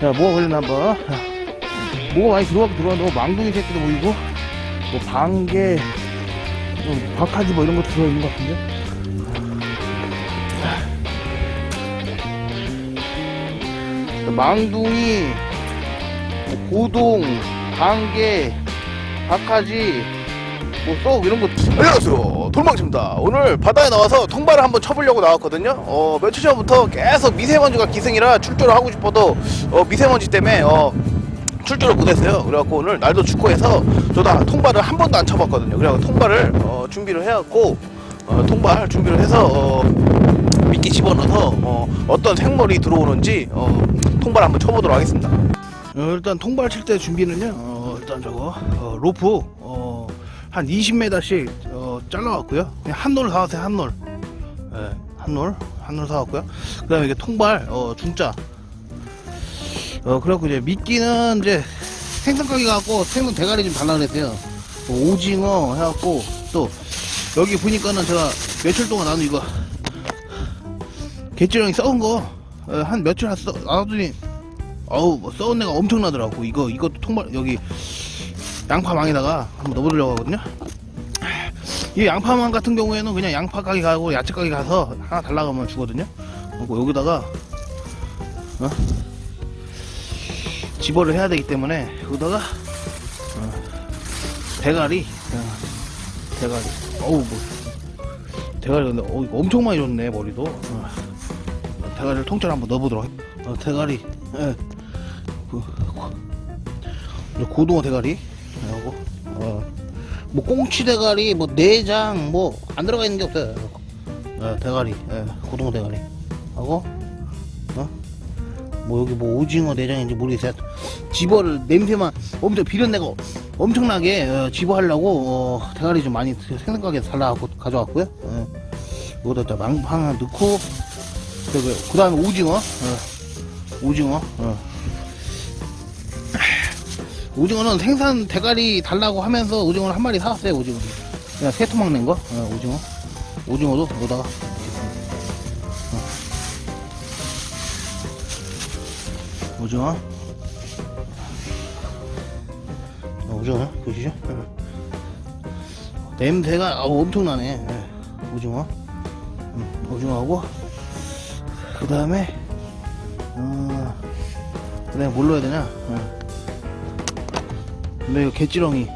자, 뭐가 걸렸나 한번. 자, 뭐가 많이 들어가고 들어가는데, 뭐 망둥이 새끼도 보이고, 뭐 방개, 뭐 박하지 뭐 이런 거 들어있는 것 같은데. 자, 망둥이, 뭐 고동, 방개, 박하지, 뭐썩 이런 거 안녕하세요 돌망치입니다. 오늘 바다에 나와서 통발을 한번 쳐보려고 나왔거든요. 어, 며칠 전부터 계속 미세먼지가 기승이라 출조를 하고 싶어도 어, 미세먼지 때문에 어, 출조를 못했어요. 그래갖고 오늘 날도 춥고 해서 저도 통발을 한 번도 안 쳐봤거든요. 그래갖고 통발을 어, 준비를 해갖고 어, 통발 준비를 해서 어, 미끼 집어넣어서 어, 어떤 생물이 들어오는지 어, 통발 한번 쳐보도록 하겠습니다. 어, 일단 통발 칠 때 준비는요. 어, 일단 저거 어, 로프 어, 한 20m씩 어, 잘라왔고요. 그냥 한 놀 사왔어요. 한 놀. 예, 한 놀, 한 놀 사왔고요. 그다음에 이게 통발 어, 중짜. 어, 그래갖고 이제 미끼는 이제 생선 가게 갖고 생선 대가리 좀 달라 그랬대요. 뭐 오징어 해갖고 또 여기 보니까는 제가 며칠 동안 나도 이거 개찌렁이 썩은 거 한 며칠 안 써, 놔두니 어우 뭐 썩은 내가 엄청나더라고 이거 이것도 통발 여기 양파망에다가 한번 넣어보려고 하거든요. 이 양파망 같은 경우에는 그냥 양파 가게 가고 야채 가게 가서 하나 달라고 하면 주거든요. 그리고 여기다가 어? 집어를 해야 되기 때문에 여기다가 어, 대가리 어, 대가리. 어우 뭐. 대가리 근데 어, 이거 엄청 많이 줬네 머리도. 어, 대가리를 통째로 한번 넣어보도록 할 어, 대가리. 예. 고등어 대가리 하고 어, 뭐 꽁치 대가리 뭐 내장 뭐 안 들어가 있는 게 없어요 예, 대가리 예, 고등어 대가리 하고 어? 뭐 여기 뭐 오징어 내장인지 모르겠어요 집어를 냄새만 엄청 비린내가 엄청나게 어, 집어 하려고 어, 대가리 좀 많이 생각하게 달라갖고 가져왔고요 예. 여기다 망 하나 넣고 그 다음에 오징어 어. 오징어 어. 오징어는 생산 대가리 달라고 하면서 오징어를 한 마리 사왔어요 오징어 그냥 세 토막 낸 거 어, 오징어 오징어도 여기다가 어. 오징어 어, 오징어 보시죠 어. 냄새가 어, 엄청나네 예. 오징어 음, 오징어하고 그 다음에 어, 그 다음에 뭘 넣어야 되냐? 어. 근데 이거 개찌렁이.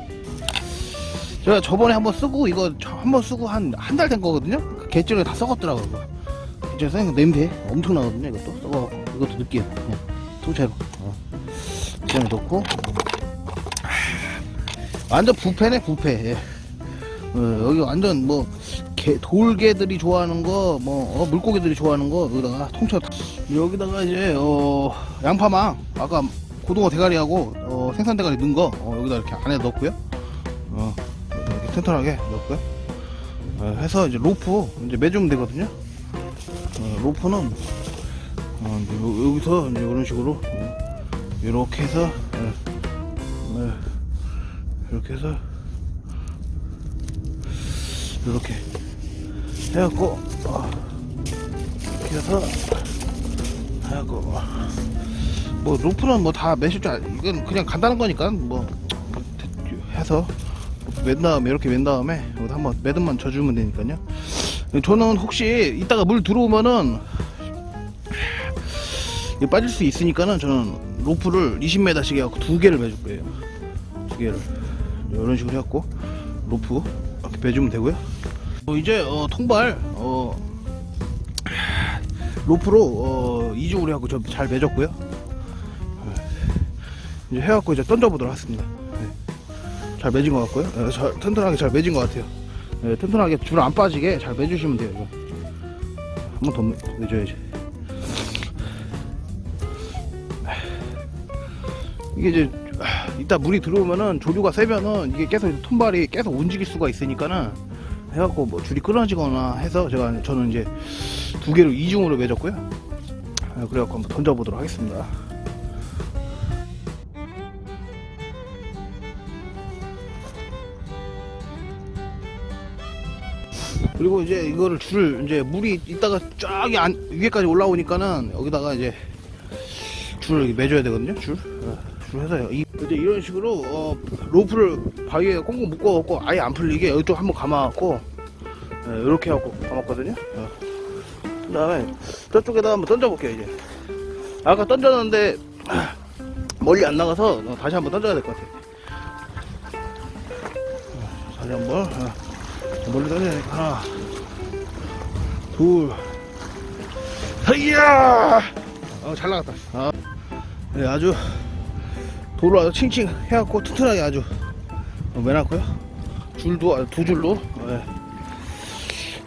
제가 저번에 한번 쓰고 이거 한번 쓰고 한 한 달 된 거거든요. 그 개찌렁이 다 썩었더라고요. 이거. 진짜 생 냄새 엄청 나거든요. 이것도 썩어. 이것도 느끼해요. 그냥 통째로. 어. 그냥 넣고 완전 부패네 부패. 예. 어, 여기 완전 뭐 개, 돌개들이 좋아하는 거, 뭐 어, 물고기들이 좋아하는 거 여기다가 통째로 다- 여기다가 이제 어, 양파망 아까 고등어 대가리하고 어, 생선 대가리 넣은 거 어, 여기다 이렇게 안에 넣고요. 어, 이렇게 튼튼하게 넣고요. 어, 해서 이제 로프 이제 매주면 되거든요. 어, 로프는 어, 이제 요- 여기서 이제 이런 식으로 어, 이렇게 해서 예, 예, 이렇게 해서 이렇게 해갖고 어, 이렇게 해서 해갖고 뭐 루프는 뭐 다 매실 줄 알, 이건 그냥 간단한 거니까 뭐 해서 맨 다음에 이렇게 맨 다음에 한번 매듭만 져주면 되니까요. 저는 혹시 이따가 물 들어오면은 빠질 수 있으니까는 저는 로프를 20m씩 해갖고 두 개를 매줄 거예요. 두 개를. 이런 식으로 해갖고 로프 이렇게 매주면 되고요. 어, 이제 어, 통발 어, 로프로 어, 이중으로 해갖고 좀 잘 매졌고요. 어, 이제 해갖고 이제 던져보도록 하겠습니다. 네. 잘 매진 것 같고요. 네, 잘, 튼튼하게 잘 매진 것 같아요. 네, 튼튼하게 줄 안 빠지게 잘 매주시면 돼요. 이거. 한번 더 매줘야지. 이게 이제 아, 이따 물이 들어오면은 조류가 세면은 이게 계속 통발이 계속 움직일 수가 있으니까는 해갖고 뭐 줄이 끊어지거나 해서 제가 저는 이제 두 개를 이중으로 매졌고요. 아, 그래갖고 한번 던져보도록 하겠습니다. 그리고 이제 이거를 줄을 이제 물이 이따가 쫙 안, 위에까지 올라오니까는 여기다가 이제 줄을 매줘야 되거든요. 줄. 어, 줄 해서요. 이, 이제 이런 식으로 어, 로프를 바위에 꽁꽁 묶어갖고 아예 안 풀리게 이쪽 한번 감아갖고 예, 이렇게 하고 감았거든요. 어. 그다음에 저쪽에다 한번 던져볼게요 이제. 아까 던졌는데 멀리 안 나가서 어, 다시 한번 던져야 될 것 같아요. 어, 다시 한번 어, 멀리 던져야 되니까 하나, 둘, 헤이야! 어, 잘 나갔다. 아, 네, 아주 도로 아주 칭칭 해갖고 튼튼하게 아주 어, 매놨고요. 줄도 아주 두 줄로. 예.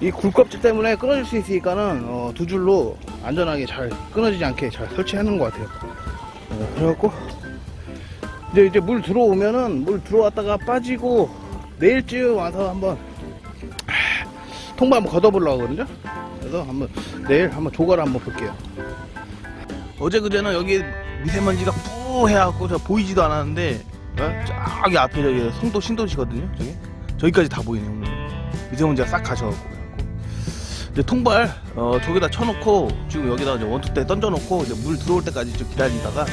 이 굴껍질 때문에 끊어질 수 있으니까는 어, 두 줄로 안전하게 잘 끊어지지 않게 잘 설치하는 것 같아요. 어, 그래갖고 이제 이제 물 들어오면은 물 들어왔다가 빠지고 내일쯤 와서 한번 하, 통발 한번 걷어보려고 하거든요. 그래서 한번 내일 한번 조가를 한번 볼게요. 어제 그제는 여기 미세먼지가 뿌 해갖고 저 보이지도 않았는데 어? 저기 앞에 저기 송도 신도시거든요. 저기 저기까지 다 보이네요. 오늘. 미세먼지가 싹 가셔갖고 그래갖고 이제 통발 어, 저기다 쳐놓고 지금 여기다 이제 원투대 던져놓고 이제 물 들어올 때까지 좀 기다리다가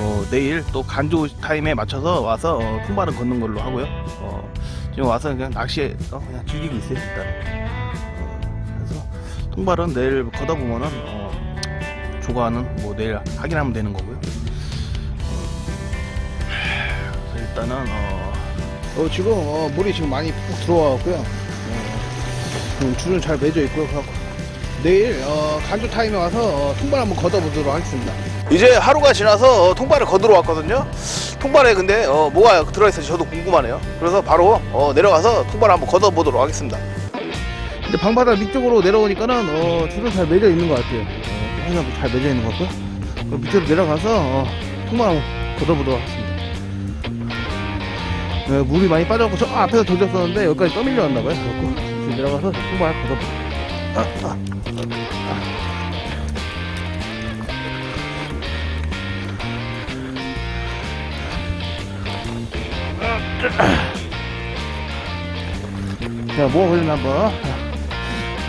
어, 내일 또 간조 타임에 맞춰서 와서 어, 통발을 걷는 걸로 하고요. 어, 지금 와서 그냥 낚시에 어, 그냥 즐기고 있어요 일단. 통발은 내일 걷다 보면은 어, 조과는 뭐 내일 확인하면 되는 거고요. 어, 그래서 일단은 어, 어, 지금 어, 물이 지금 많이 푹 들어와갖고요. 어, 줄은 잘 매져 있고요. 그래갖고 내일 어, 간조 타임에 와서 어, 통발 한번 걷어보도록 하겠습니다. 이제 하루가 지나서 어, 통발을 거두러 왔거든요. 통발에 근데 어, 뭐가 들어있을지 저도 궁금하네요. 그래서 바로 어, 내려가서 통발을 한번 걷어보도록 하겠습니다. 근데 방바다 밑쪽으로 내려오니까는 어, 줄은 잘 매져 있는 것 같아요. 어, 항상 잘 매져 있는 것 같고요. 밑으로 내려가서 어, 통발 한번 걷어보도록 하겠습니다. 네, 물이 많이 빠져갖고 저 앞에서 던졌었는데 여기까지 떠밀려 왔나 봐요. 그래갖고 내려가서 통발 걷어보도록. 아, 아. 자, 뭐가 걸렸나 한번.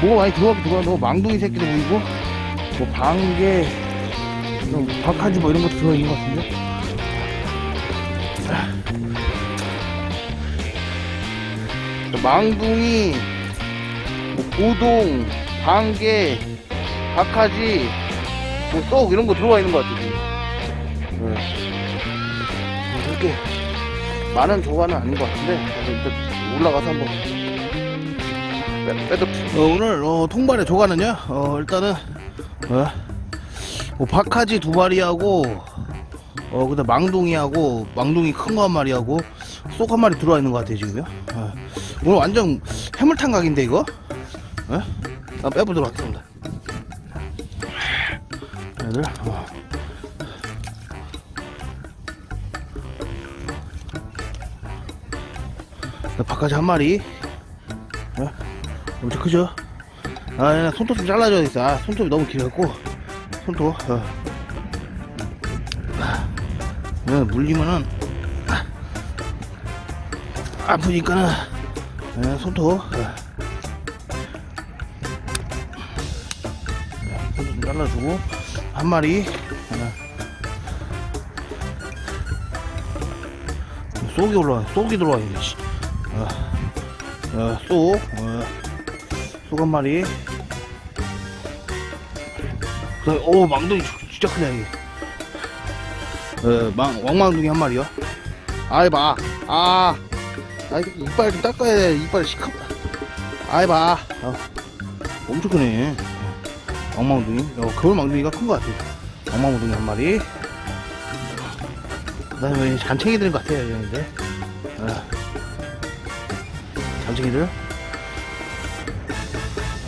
뭐가 많이 들어가긴 들어가고, 망둥이 새끼도 보이고, 뭐, 방개, 뭐 박하지 뭐 이런 것도 들어있는 것 같은데. 자, 망둥이, 뭐 고동, 방개, 박하지, 뭐, 쏙 이런 거 들어가 있는 것 같아요. 네. 뭐 그렇게 많은 조과는 아닌 것 같은데, 일단 올라가서 한번 어, 오늘 어, 통발의 조과는요 어, 일단은 어, 뭐 박하지 두 마리하고 어 그다음 망둥이하고 망둥이 큰 거 한 마리하고 쏙 한 마리 들어와 있는 것 같아요 지금요 어. 오늘 완전 해물탕 각인데 이거 어? 한번 빼보도록 하겠습니다 얘들 어. 박하지 한 마리 어? 엄청 크죠? 아, 얘는 손톱 좀 잘라줘야 겠어 아, 손톱이 너무 길어갖고, 손톱, 어. 아, 얘 물리면은, 아, 아프니까는, 예, 손톱, 어. 예, 손톱 좀 잘라주고, 한 마리, 어. 쏙이 올라와, 쏙이 들어와, 이게, 씨. 어, 어, 쏙, 어. 쏙한 마리. 그, 오, 망둥이 진짜 크네. 어, 망, 왕망둥이 한 마리요. 아이, 봐. 아, 아, 이빨 좀 닦아야 돼. 이빨 시커. 아이, 봐. 어, 엄청 크네. 왕망둥이. 어, 겨울 망둥이가 큰 것 같아. 왕망둥이 한 마리. 그 다음에 잔챙이들인 것 같아요, 얘네들. 어. 잔챙이들.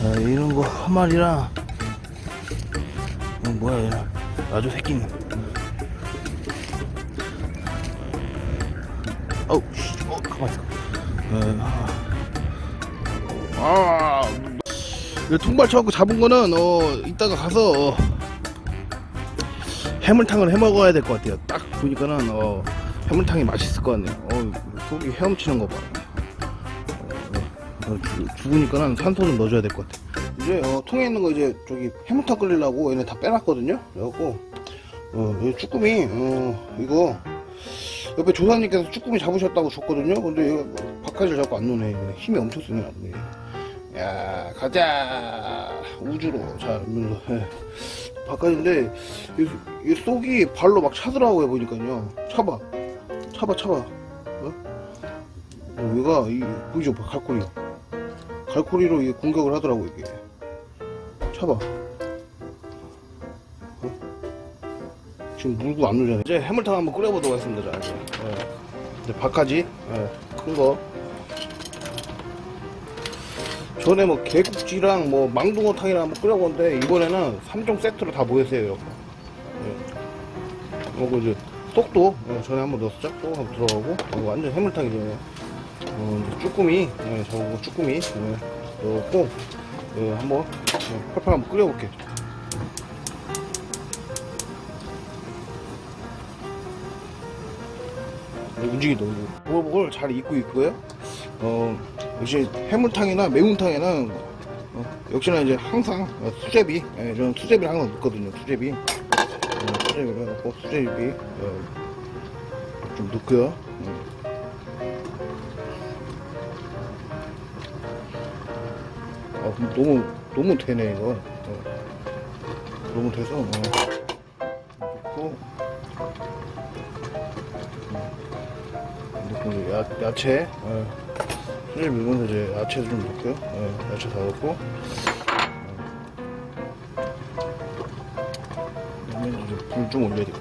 아, 이런 거 한 마리랑 어, 뭐야 얘는 아주 새끼는 어우 씨, 어 가만 있어. 어, 아. 이 통발 쳐갖고 잡은 거는 어 이따가 가서 어, 해물탕을 해 먹어야 될 것 같아요. 딱 보니까는 어 해물탕이 맛있을 것 같네요. 어 속이 헤엄치는 거 봐 어, 죽- 죽으니까는 산소 좀 넣어줘야 될 것 같아. 이제 어, 통에 있는 거 이제 저기 해물탕 끓이려고 얘네 다 빼놨거든요. 그래갖고 어, 이 쭈꾸미, 어, 이거, 옆에 조사님께서 쭈꾸미 잡으셨다고 줬거든요? 근데 얘가 바깥을 자꾸 안 노네. 힘이 엄청 쓰네, 안 노네. 야, 가자! 우주로. 자, 이러면서, 예. 바깥인데, 이, 이 속이 발로 막 차더라고요, 보니까요. 차봐. 차봐, 차봐. 어? 어, 얘가, 이, 보이죠? 갈고리. 갈고리로 이게 공격을 하더라고, 이게. 차봐. 지금 물고 안 놀잖아요. 이제 해물탕 한번 끓여보도록 하겠습니다. 자, 이제. 예. 이제 밥까지 예, 큰 거. 전에 뭐 개국지랑 뭐 망둥어탕이랑 한번 끓여봤는데 이번에는 3종 세트로 다 모였어요. 이렇게. 예. 그리고 이제 떡도 예, 전에 한번 넣었었죠. 떡 한번 들어가고 이거 완전 해물탕이죠. 어, 쭈꾸미, 예, 저거 쭈꾸미 예, 넣었고 예, 한번 예, 팔팔 한번 끓여볼게요. 네, 움직이도 보글보글 잘 익고 있고요. 어, 역시 해물탕이나 매운탕에는 어, 역시나 이제 항상 어, 수제비, 예, 저는 수제비를 항상 넣거든요. 수제비, 어, 수제비를 넣고 수제비 어, 좀 넣고요. 어. 너무 너무 되네 이거. 어. 너무 돼서 어. 넣고. 넣고 이제 야, 야채 어, 수제 밀면서 이제 야채도 좀 넣고요 어, 야채 다 넣고 그러면 이제 불 좀 올려야 되고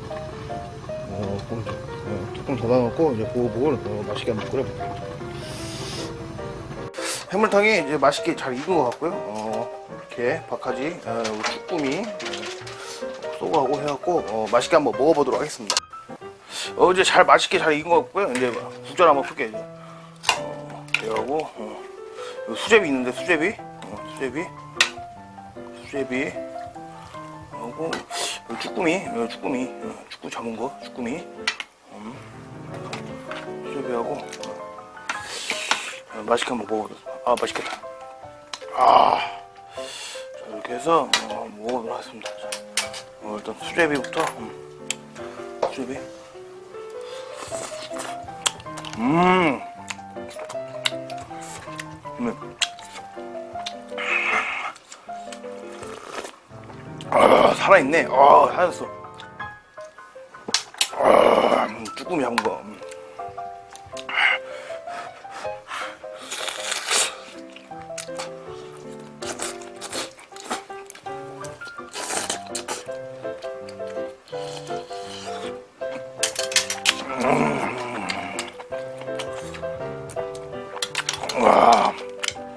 어, 어, 뚜껑 닫아놓고 이제 보글보글 어, 맛있게 한번 끓여볼게요 해물탕이 이제 맛있게 잘 익은 것 같고요 어, 이렇게 박하지 어, 쭈꾸미 어, 쏘고하고 해갖고 어, 맛있게 한번 먹어보도록 하겠습니다 어, 이제 잘 맛있게 잘 익은 것 같고요. 이제 국자 한번 풀게요. 어, 이거하고 어, 수제비 있는데 수제비, 어, 수제비, 수제비 하고 여기 쭈꾸미, 여기 쭈꾸미, 어, 쭈꾸 잡은 거, 쭈꾸미, 음, 수제비하고 어, 맛있게 한번 먹어보도록. 아 맛있겠다. 아, 자, 이렇게 해서 어, 먹어보도록 하겠습니다. 자, 어, 일단 수제비부터. 음, 수제비. 음. 음. 아, 살아있네. 아, 살았어. 아, 음, 쭈꾸미 한 거. 와,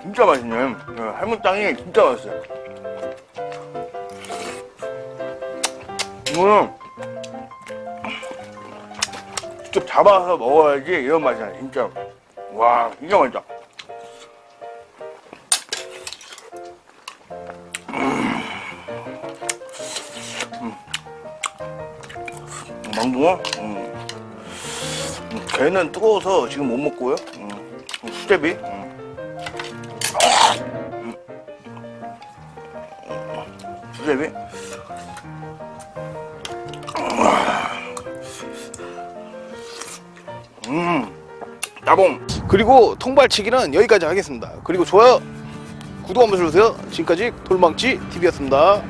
진짜 맛있네. 네, 해물탕이 진짜 맛있어요. 이거는 직접 잡아서 먹어야지 이런 맛이 나요, 진짜. 와, 진짜 맛있다. 음. 음. 망둥어? 음. 음, 걔는 뜨거워서 지금 못 먹고요. 음. 수제비. 음. 수제비. 음, 나봉. 그리고 통발치기는 여기까지 하겠습니다. 그리고 좋아요, 구독 한번 눌러주세요. 지금까지 돌망치 TV였습니다.